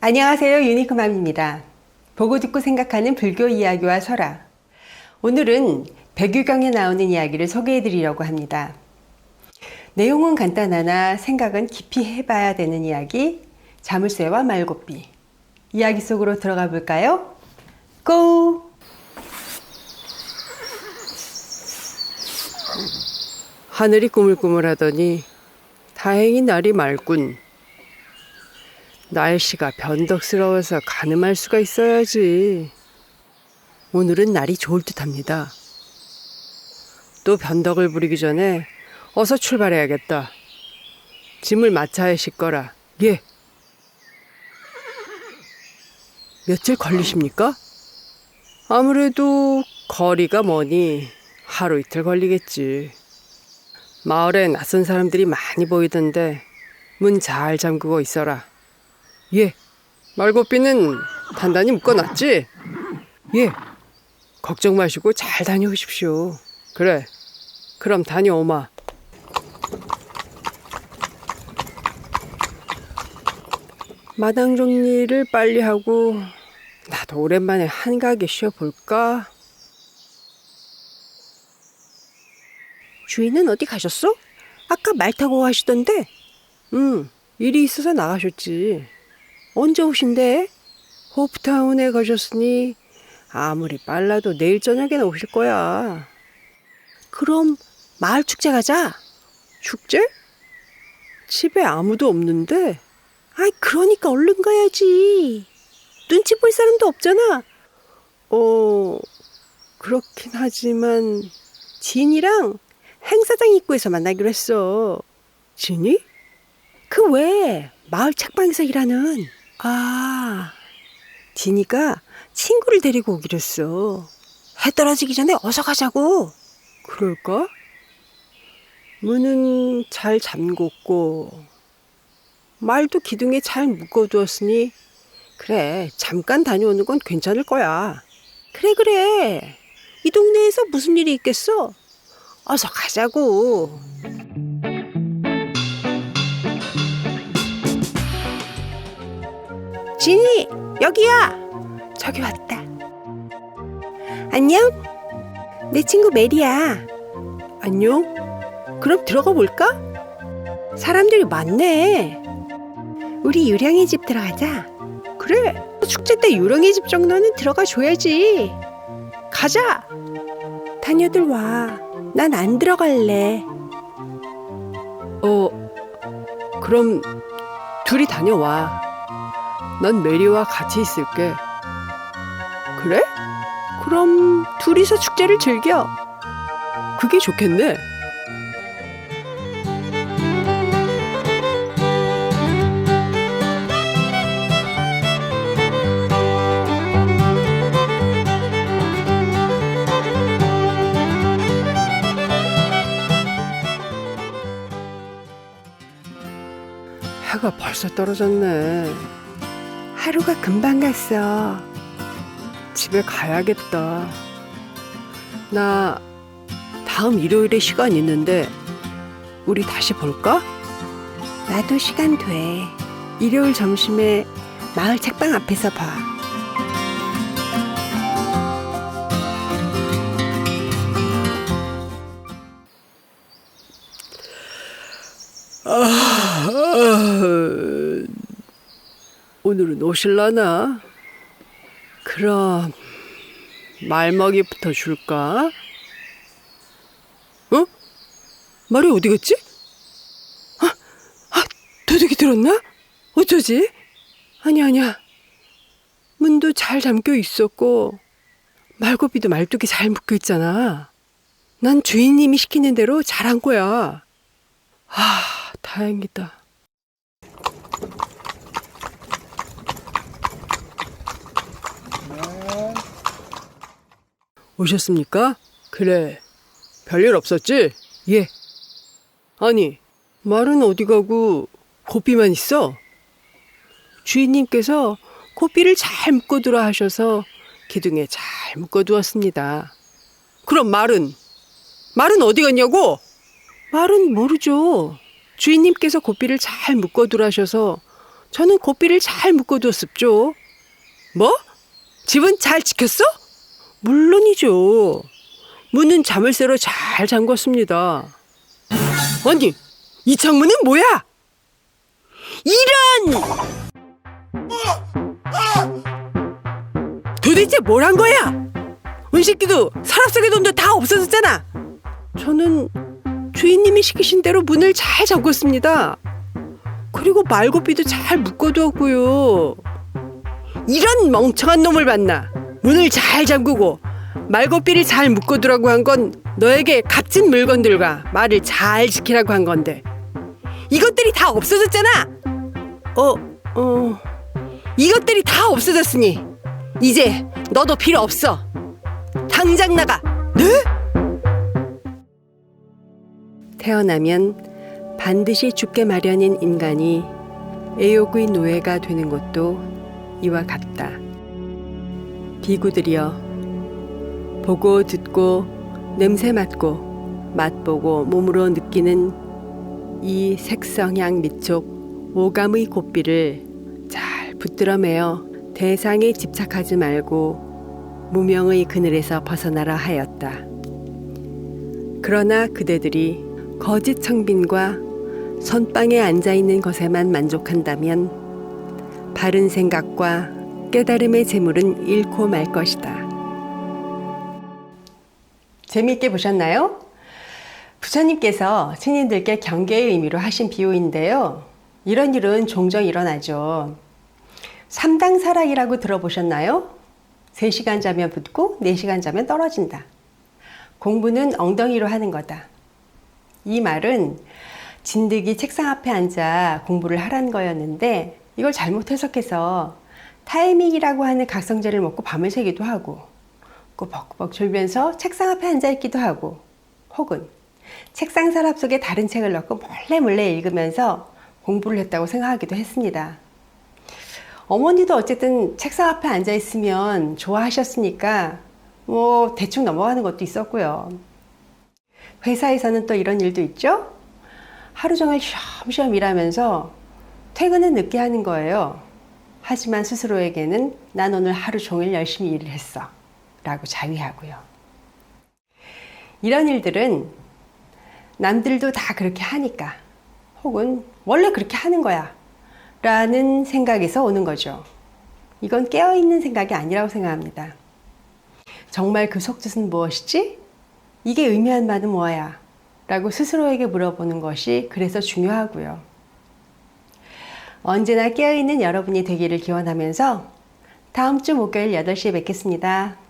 안녕하세요. 유니크맘입니다. 보고 듣고 생각하는 불교 이야기와 설화. 오늘은 백유경에 나오는 이야기를 소개해 드리려고 합니다. 내용은 간단하나 생각은 깊이 해봐야 되는 이야기, 자물쇠와 말고비. 이야기 속으로 들어가 볼까요? 고! 하늘이 꾸물꾸물하더니 다행히 날이 맑군. 날씨가 변덕스러워서 가늠할 수가 있어야지. 오늘은 날이 좋을 듯합니다. 또 변덕을 부리기 전에 어서 출발해야겠다. 짐을 마차에 싣거라. 예. 며칠 걸리십니까? 아무래도 거리가 머니 하루 이틀 걸리겠지. 마을에 낯선 사람들이 많이 보이던데 문 잘 잠그고 있어라. 예. 말고비는 단단히 묶어놨지? 예. 걱정 마시고 잘 다녀오십시오. 그래. 그럼 다녀오마. 마당 정리를 빨리 하고 나도 오랜만에 한가하게 쉬어볼까? 주인은 어디 가셨어? 아까 말 타고 가시던데? 응, 일이 있어서 나가셨지. 언제 오신대? 호프타운에 가셨으니 아무리 빨라도 내일 저녁에는 오실 거야. 그럼 마을 축제 가자. 축제? 집에 아무도 없는데? 아이, 그러니까 얼른 가야지. 눈치 볼 사람도 없잖아. 어, 그렇긴 하지만 진이랑 행사장 입구에서 만나기로 했어. 진이? 그 왜? 마을 책방에서 일하는. 아, 진이가 친구를 데리고 오기로 했어. 해 떨어지기 전에 어서 가자고. 그럴까? 문은 잘 잠궜고, 말도 기둥에 잘 묶어두었으니, 그래, 잠깐 다녀오는 건 괜찮을 거야. 그래, 그래. 이 동네에서 무슨 일이 있겠어? 어서 가자고. 진이, 여기야. 저기 왔다. 안녕? 내 친구 메리야. 안녕? 그럼 들어가 볼까? 사람들이 많네. 우리 유령의 집 들어가자. 그래. 축제 때 유령의 집 정도는 들어가 줘야지. 가자. 다녀들 와. 난 안 들어갈래. 어, 그럼 둘이 다녀와. 난 메리와 같이 있을게. 그래? 그럼 둘이서 축제를 즐겨. 그게 좋겠네. 벌써 떨어졌네. 하루가 금방 갔어. 집에 가야겠다. 나 다음 일요일에 시간 있는데 우리 다시 볼까? 나도 시간 돼. 일요일 점심에 마을 책방 앞에서 봐. 오늘은 오실라나? 그럼 말먹이부터 줄까? 어? 말이 어디 갔지? 아, 아, 도둑이 들었나? 어쩌지? 아니 아니야. 문도 잘 잠겨 있었고 말고비도 말뚝이 잘 묶여 있잖아. 난 주인님이 시키는 대로 잘한 거야. 아, 다행이다. 오셨습니까? 그래. 별일 없었지? 예. 아니, 말은 어디 가고 고삐만 있어? 주인님께서 고삐를 잘 묶어두라 하셔서 기둥에 잘 묶어두었습니다. 그럼 말은? 말은 어디 갔냐고? 말은 모르죠. 주인님께서 고삐를 잘 묶어두라셔서 저는 고삐를 잘 묶어두었습죠. 뭐? 집은 잘 지켰어? 물론이죠. 문은 자물쇠로 잘 잠궜습니다. 아니, 이 창문은 뭐야? 이런! 도대체 뭘 한 거야? 은식기도 서랍 속의 돈도 다 없어졌잖아. 저는 주인님이 시키신 대로 문을 잘 잠궜습니다. 그리고 말고삐도 잘 묶어두었고요. 이런 멍청한 놈을 봤나? 문을 잘 잠그고 말고삐를 잘 묶어두라고 한 건 너에게 값진 물건들과 말을 잘 지키라고 한 건데 이것들이 다 없어졌잖아. 어, 어, 이것들이 다 없어졌으니 이제 너도 필요 없어. 당장 나가. 네? 태어나면 반드시 죽게 마련인 인간이 애욕의 노예가 되는 것도 이와 같다. 비구들이여, 보고 듣고 냄새 맡고 맛보고 몸으로 느끼는 이 색성향 미촉 오감의 고삐를 잘 붙들어매어 대상에 집착하지 말고 무명의 그늘에서 벗어나라 하였다. 그러나 그대들이 거짓 청빈과 선방에 앉아 있는 것에만 만족한다면 바른 생각과 깨달음의 재물은 잃고 말 것이다. 재미있게 보셨나요? 부처님께서 신인들께 경계의 의미로 하신 비유인데요. 이런 일은 종종 일어나죠. 삼당사락이라고 들어보셨나요? 3시간 자면 붙고 4시간 자면 떨어진다. 공부는 엉덩이로 하는 거다. 이 말은 진득이 책상 앞에 앉아 공부를 하라는 거였는데 이걸 잘못 해석해서 타이밍이라고 하는 각성제를 먹고 밤을 새기도 하고 꾸벅꾸벅 졸면서 책상 앞에 앉아 있기도 하고 혹은 책상 서랍 속에 다른 책을 넣고 몰래 몰래 읽으면서 공부를 했다고 생각하기도 했습니다. 어머니도 어쨌든 책상 앞에 앉아 있으면 좋아하셨으니까 뭐 대충 넘어가는 것도 있었고요. 회사에서는 또 이런 일도 있죠. 하루 종일 쉬엄쉬엄 일하면서 퇴근은 늦게 하는 거예요. 하지만 스스로에게는 난 오늘 하루 종일 열심히 일을 했어. 라고 자위하고요. 이런 일들은 남들도 다 그렇게 하니까 혹은 원래 그렇게 하는 거야. 라는 생각에서 오는 거죠. 이건 깨어있는 생각이 아니라고 생각합니다. 정말 그 속뜻은 무엇이지? 이게 의미한 바는 뭐야? 라고 스스로에게 물어보는 것이 그래서 중요하고요. 언제나 깨어있는 여러분이 되기를 기원하면서 다음 주 목요일 8시에 뵙겠습니다.